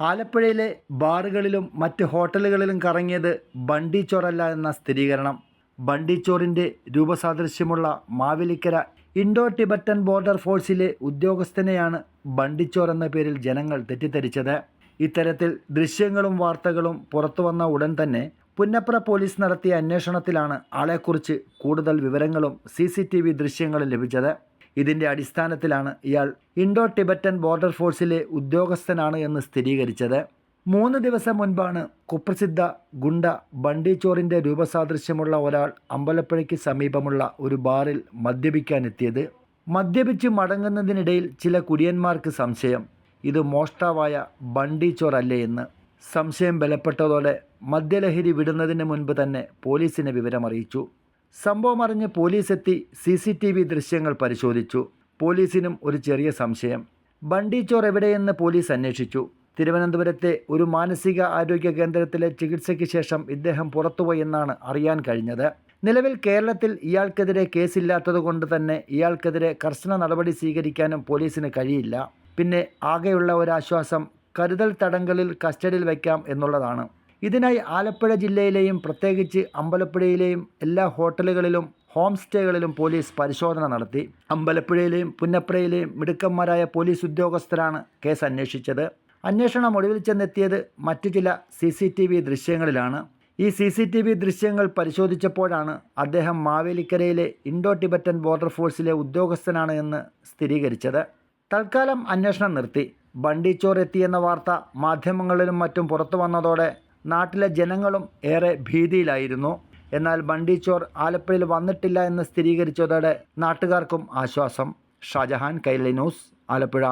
ആലപ്പുഴയിലെ ബാറുകളിലും മറ്റ് ഹോട്ടലുകളിലും കറങ്ങിയത് ബണ്ടിച്ചോറല്ല എന്ന സ്ഥിരീകരണം. ബണ്ടിച്ചോറിന്റെ രൂപസാദൃശ്യമുള്ള മാവേലിക്കര ഇൻഡോ ടിബറ്റൻ ബോർഡർ ഫോഴ്സിലെ ഉദ്യോഗസ്ഥനെയാണ് ബണ്ടിച്ചോർ എന്ന പേരിൽ ജനങ്ങൾ തെറ്റിദ്ധരിച്ചത്. ഇത്തരത്തിൽ ദൃശ്യങ്ങളും വാർത്തകളും പുറത്തു വന്ന ഉടൻ തന്നെ പുന്നപ്ര പോലീസ് നടത്തിയ അന്വേഷണത്തിലാണ് ആളെക്കുറിച്ച് കൂടുതൽ വിവരങ്ങളും സി ദൃശ്യങ്ങളും ലഭിച്ചത്. ഇതിന്റെ അടിസ്ഥാനത്തിലാണ് ഇയാൾ ഇൻഡോ ടിബറ്റൻ ബോർഡർ ഫോഴ്സിലെ ഉദ്യോഗസ്ഥനാണ് എന്ന് സ്ഥിരീകരിച്ചത്. മൂന്ന് ദിവസം മുൻപാണ് കുപ്രസിദ്ധ ഗുണ്ട ബണ്ടിച്ചോറിന്റെ രൂപസാദൃശ്യമുള്ള ഒരാൾ അമ്പലപ്പുഴയ്ക്ക് സമീപമുള്ള ഒരു ബാറിൽ മദ്യപിക്കാനെത്തിയത്. മദ്യപിച്ച് മടങ്ങുന്നതിനിടയിൽ ചില കുടിയന്മാർക്ക് സംശയം ഇത് മോഷ്ടാവായ ബണ്ടിച്ചോർ അല്ലേ എന്ന്? സംശയം ബലപ്പെട്ടതോടെ മദ്യലഹരി വിടുന്നതിന് മുൻപ് തന്നെ പോലീസിനെ വിവരമറിയിച്ചു. സംഭവം അറിഞ്ഞ് പോലീസ് എത്തി സി സി ടി വി ദൃശ്യങ്ങൾ പരിശോധിച്ചു. പോലീസിനും ഒരു ചെറിയ സംശയം. ബണ്ടിച്ചോർ എവിടെയെന്ന് പോലീസ് അന്വേഷിച്ചു. തിരുവനന്തപുരത്തെ ഒരു മാനസിക ആരോഗ്യ കേന്ദ്രത്തിലെ ചികിത്സയ്ക്ക് ശേഷം ഇദ്ദേഹം പുറത്തുപോയെന്നാണ് അറിയാൻ കഴിഞ്ഞത്. നിലവിൽ കേരളത്തിൽ ഇയാൾക്കെതിരെ കേസില്ലാത്തതുകൊണ്ട് തന്നെ ഇയാൾക്കെതിരെ കർശന നടപടി സ്വീകരിക്കാനും പോലീസിന് കഴിയില്ല. പിന്നെ ആകെയുള്ള ഒരാശ്വാസം കരുതൽ തടങ്കലിൽ കസ്റ്റഡിയിൽ വയ്ക്കാം എന്നുള്ളതാണ്. ഇതിനായി ആലപ്പുഴ ജില്ലയിലെയും പ്രത്യേകിച്ച് അമ്പലപ്പുഴയിലെയും എല്ലാ ഹോട്ടലുകളിലും ഹോം സ്റ്റേകളിലും പോലീസ് പരിശോധന നടത്തി. അമ്പലപ്പുഴയിലെയും പുന്നപ്പുഴയിലെയും മിടുക്കന്മാരായ പോലീസ് ഉദ്യോഗസ്ഥരാണ് കേസ് അന്വേഷിച്ചത്. അന്വേഷണം ഒടുവിൽ ചെന്നെത്തിയത് മറ്റു ചില സി സി ടി വി ദൃശ്യങ്ങളിലാണ്. ഈ സി സി ടി വി ദൃശ്യങ്ങൾ പരിശോധിച്ചപ്പോഴാണ് അദ്ദേഹം മാവേലിക്കരയിലെ ഇൻഡോ ടിബറ്റൻ ബോർഡർ ഫോഴ്സിലെ ഉദ്യോഗസ്ഥനാണ് എന്ന് സ്ഥിരീകരിച്ചത്. തൽക്കാലം അന്വേഷണം നിർത്തി. ബണ്ടിച്ചോർ എത്തിയെന്ന വാർത്ത മാധ്യമങ്ങളിലും മറ്റും പുറത്തു വന്നതോടെ നാട്ടിലെ ജനങ്ങളും ഏറെ ഭീതിയിലായിരുന്നു. എന്നാൽ ബണ്ടിച്ചോർ ആലപ്പുഴയിൽ വന്നിട്ടില്ല എന്ന് സ്ഥിരീകരിച്ചതോടെ നാട്ടുകാർക്കും ആശ്വാസം. ഷാജഹാൻ കൈലി ന്യൂസ് ആലപ്പുഴ.